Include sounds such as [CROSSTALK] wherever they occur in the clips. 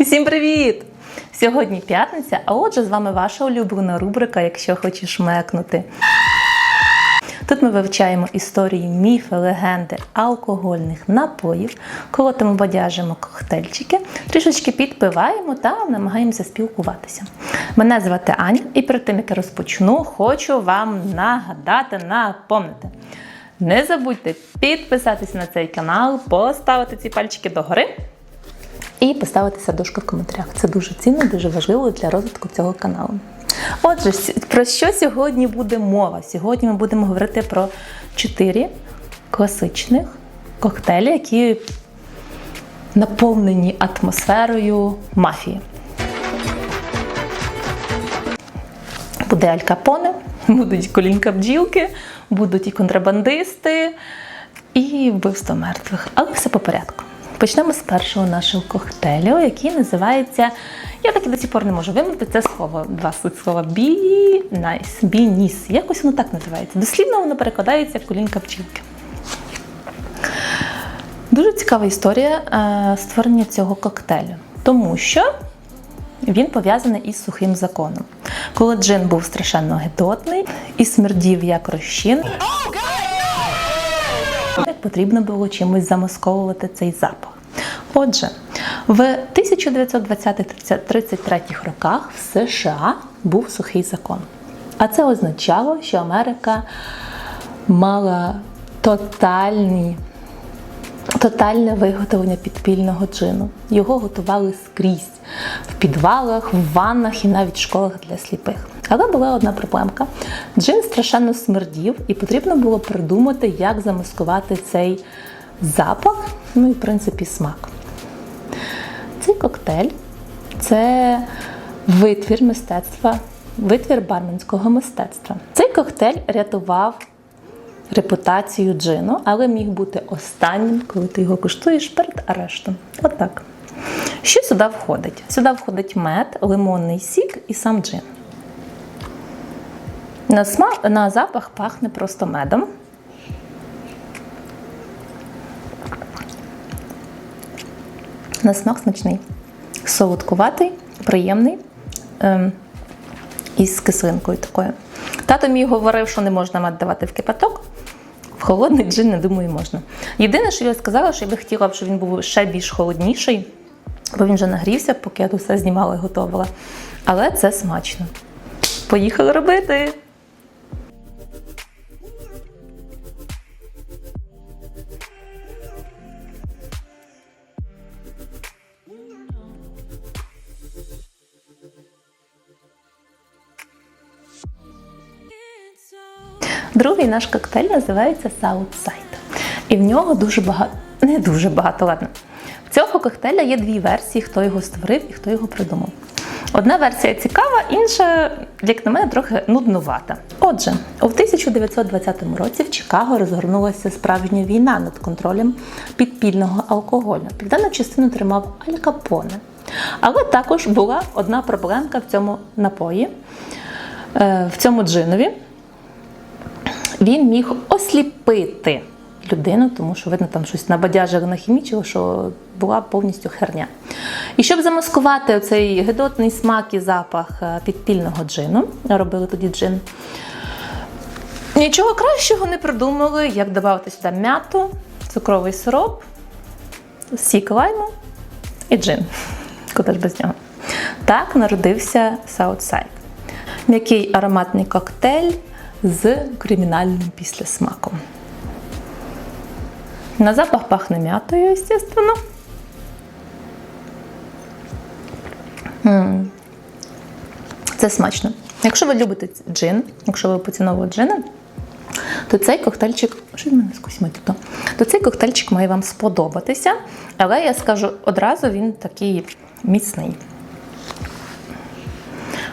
Всім привіт! Сьогодні п'ятниця, а отже, з вами ваша улюблена рубрика Якщо хочеш мекнути. Тут ми вивчаємо історії, міфи, легенди алкогольних напоїв, колотимо бадяжимо коктейльчики, трішечки підпиваємо та намагаємося спілкуватися. Мене звати Аня, і перед тим як я розпочну, хочу вам нагадати, напомнити. Не забудьте підписатися на цей канал, поставити ці пальчики догори і поставити сердушко в коментарях. Це дуже цінно, дуже важливо для розвитку цього каналу. Отже, про що сьогодні буде мова? Сьогодні ми будемо говорити про чотири класичних коктейлі, які наповнені атмосферою мафії. Буде Аль Капоне, [LAUGHS] будуть колінка бджілки, будуть і контрабандисти, і вбивство мертвих. Але все по порядку. Почнемо з першого нашого коктейлю, який називається. Я так і до сих пор не можу вимовити це слово, два слова бі найс, бініс. Якось воно так називається. Дослівно воно перекладається як колінка бджілки. Дуже цікава історія е, створення цього коктейлю, тому що він пов'язаний із сухим законом. Коли джин був страшенно гидотний і смердів як розчин, потрібно було чимось замасковувати цей запах. Отже, в 1920-33 роках в США був сухий закон. А це означало, що Америка мала тотальні Тотальне виготовлення підпільного джину. Його готували скрізь в підвалах, в ваннах і навіть в школах для сліпих. Але була одна проблемка: джин страшенно смердів, і потрібно було придумати, як замаскувати цей запах, ну і в принципі смак. Цей коктейль це витвір мистецтва, витвір барменського мистецтва. Цей коктейль рятував репутацію джину, але міг бути останнім, коли ти його куштуєш перед арештом. Отак. Що сюди входить? Сюди входить мед, лимонний сік і сам джин. На, смак, на запах пахне просто медом. На смак смачний. Солодкуватий, приємний. Ем, із кислинкою такою. Тато мій говорив, що не можна мед давати в кипяток. В холодний джин, не думаю, можна. Єдине, що я сказала, що я би хотіла, щоб він був ще більш холодніший, бо він вже нагрівся, поки я тут все знімала і готувала. Але це смачно. Поїхали робити! Другий наш коктейль називається Southside. І в нього дуже багато, не дуже багато, ладно. В цього коктейля є дві версії, хто його створив і хто його придумав. Одна версія цікава, інша, як на мене, трохи нуднувата. Отже, у 1920 році в Чикаго розгорнулася справжня війна над контролем підпільного алкоголю. Південну частину тримав Аль Капоне. Але також була одна проблемка в цьому напої, е, в цьому джинові він міг осліпити людину, тому що видно, там щось набадяжили нахімічило, що була повністю херня. І щоб замаскувати цей гидотний смак і запах е, підпільного джину, робили тоді джин. Нічого кращого не придумали, як додати сюди м'яту, цукровий сироп, сік лайму і джин. [LAUGHS] Куди ж без нього. Так народився Southside. М'який ароматний коктейль з кримінальним післясмаком. На запах пахне м'ятою, звісно. Це смачно. Якщо ви любите джин, якщо ви поціновуєте джини, то цей коктейльчик, що в мене скось то, то цей коктейльчик має вам сподобатися. Але я скажу одразу, він такий міцний.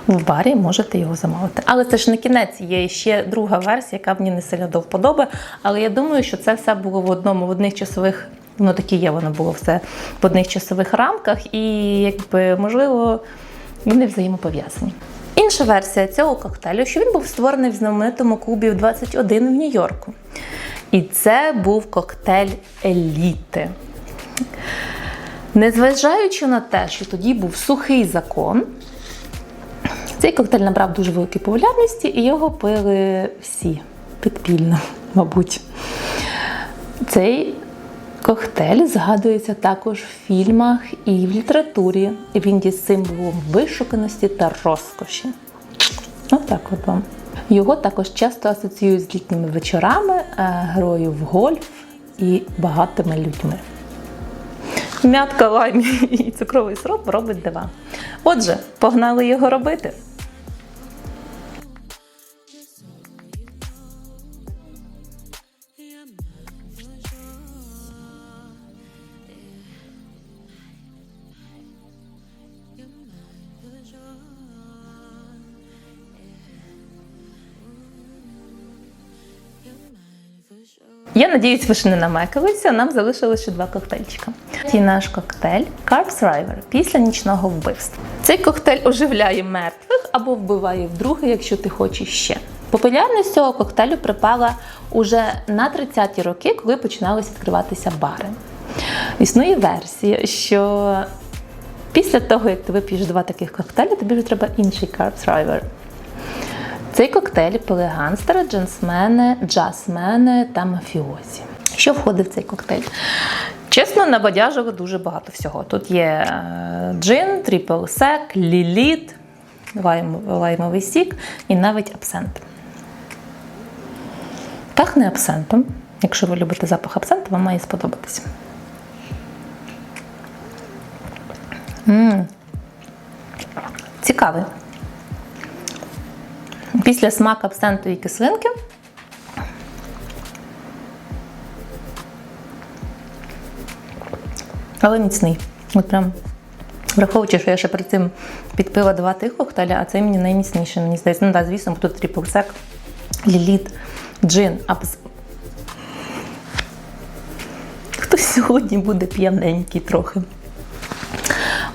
В барі можете його замовити. Але це ж не кінець, є ще друга версія, яка мені не сильно до вподоби. Але я думаю, що це все було в одному в одних часових, ну такі є, воно було все в одних часових рамках, і якби можливо вони взаємопов'язані. Інша версія цього коктейлю, що він був створений в знаменитому клубі в 21 в Нью-Йорку. І це був коктейль еліти. Незважаючи на те, що тоді був сухий закон, цей коктейль набрав дуже великої популярності і його пили всі підпільно, [LAUGHS] мабуть. Цей коктейль згадується також в фільмах і в літературі. Він є символом вишуканості та розкоші. Отак от вам. Його також часто асоціюють з літніми вечорами, е, грою в гольф і багатими людьми. М'ятка, лайм [LAUGHS] і цукровий сироп робить дива. Отже, погнали його робити. Надіюсь, ви ще не намекалися. Нам залишилося ще два коктейльчика. І наш коктейль Carb Thriver після нічного вбивства. Цей коктейль оживляє мертвих або вбиває вдруге, якщо ти хочеш ще. Популярність цього коктейлю припала уже на 30-ті роки, коли починалися відкриватися бари. Існує версія, що після того, як ти вип'єш два таких коктейлі, тобі вже треба інший Carb Thriver. Цей коктейль пили ганстери, дженсмени, джазмени та мафіозі. Що входить в цей коктейль? Чесно, набадяжило дуже багато всього. Тут є е, джин, тріпл сек, ліліт, лайм, лаймовий сік і навіть абсент. Пахне абсентом. Якщо ви любите запах абсенту, вам має сподобатися. Цікавий. Після смак абсентової кислинки. Але міцний. От прям враховуючи, що я ще перед цим підпила два тих коктейля, а цей мені найміцніший. Мені здається, ну так, звісно, бо тріпл сек, ліліт, джин, абс. Хтось сьогодні буде п'яненький трохи.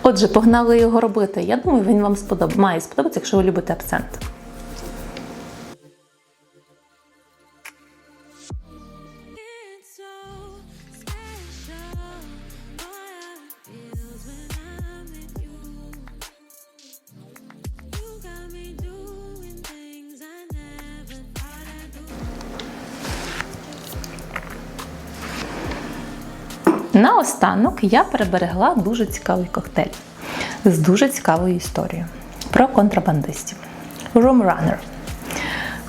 Отже, погнали його робити. Я думаю, він вам сподоб... має сподобатися, якщо ви любите абсент. Наостанок я переберегла дуже цікавий коктейль з дуже цікавою історією про контрабандистів. Runner.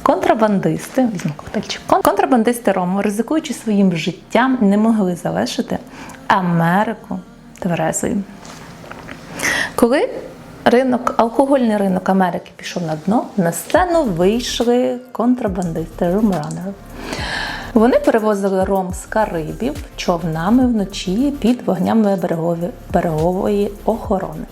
Контрабандисти, візьму коктейльчик. Контрабандисти Рому, ризикуючи своїм життям, не могли залишити Америку тверезою. Коли ринок, алкогольний ринок Америки пішов на дно, на сцену вийшли контрабандисти Rum-Runner. Вони перевозили ром з Карибів човнами вночі під вогнями берегові- берегової охорони.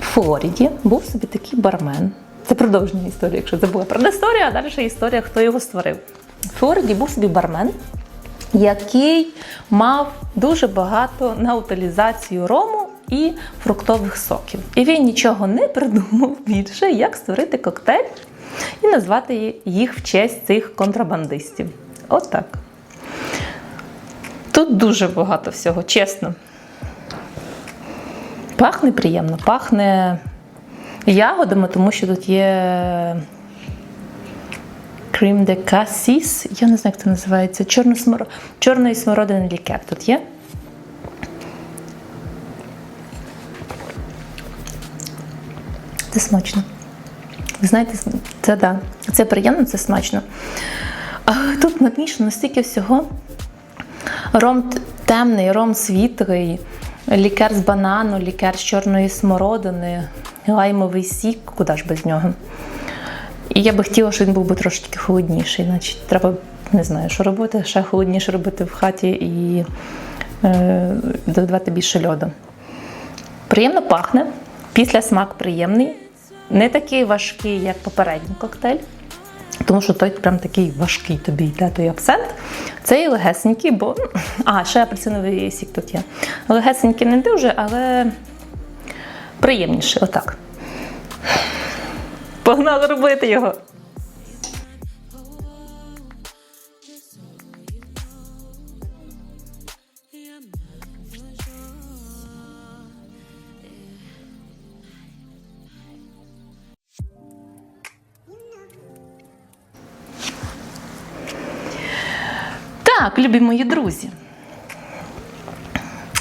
В Флориді був собі такий бармен. Це продовження історії, якщо забула про історію, а далі історія, хто його створив. В Флориді був собі бармен, який мав дуже багато на утилізацію рому і фруктових соків. І він нічого не придумав більше, як створити коктейль і назвати їх в честь цих контрабандистів. Отак. Тут дуже багато всього, чесно. Пахне приємно, пахне ягодами, тому що тут є крім де касіс, я не знаю, як це називається. Чорно. Чорної смородини лікер тут є. Це смачно. Знаєте, це да. Це приємно, це смачно. А тут намішано стільки всього. Ром темний, ром світлий, лікер з банану, лікер з чорної смородини, лаймовий сік, куди ж без нього. І я би хотіла, щоб він був би трошки холодніший. Значить, треба, не знаю, що робити, ще холодніше робити в хаті і е, додавати більше льоду. Приємно пахне, після смак приємний, не такий важкий, як попередній коктейль. Тому що той прям такий важкий тобі йде той абсент. Цей легесенький, бо. А, ще апельсиновий сік тут є. Легесенький не дуже, але приємніший. Отак. Погнали робити його. Так, любі мої друзі.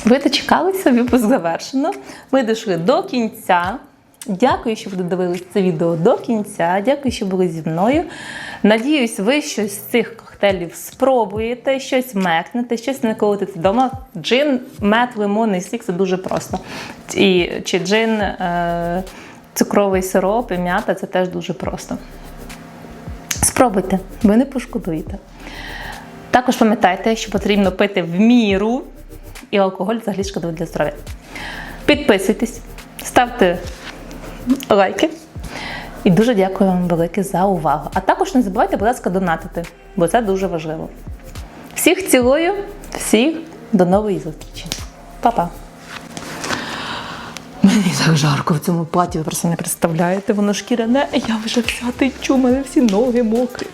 Ви дочекалися, випуск завершено. Ми дійшли до кінця. Дякую, що ви додивились це відео до кінця. Дякую, що були зі мною. Надіюсь, ви щось з цих коктейлів спробуєте, щось мекнете, щось наколотите вдома. Джин, мед, лимонний сік це дуже просто. І, чи джин, е, цукровий сироп і м'ята це теж дуже просто. Спробуйте, ви не пошкодуєте. Також пам'ятайте, що потрібно пити в міру, і алкоголь взагалі шкодливий для здоров'я. Підписуйтесь, ставте лайки. І дуже дякую вам велике за увагу. А також не забувайте, будь ласка, донатити, бо це дуже важливо. Всіх цілую, всіх до нової зустрічі. Па-па. Мені так жарко в цьому платі, ви просто не представляєте, воно шкіряне, я вже вся течу, мене всі ноги мокрі.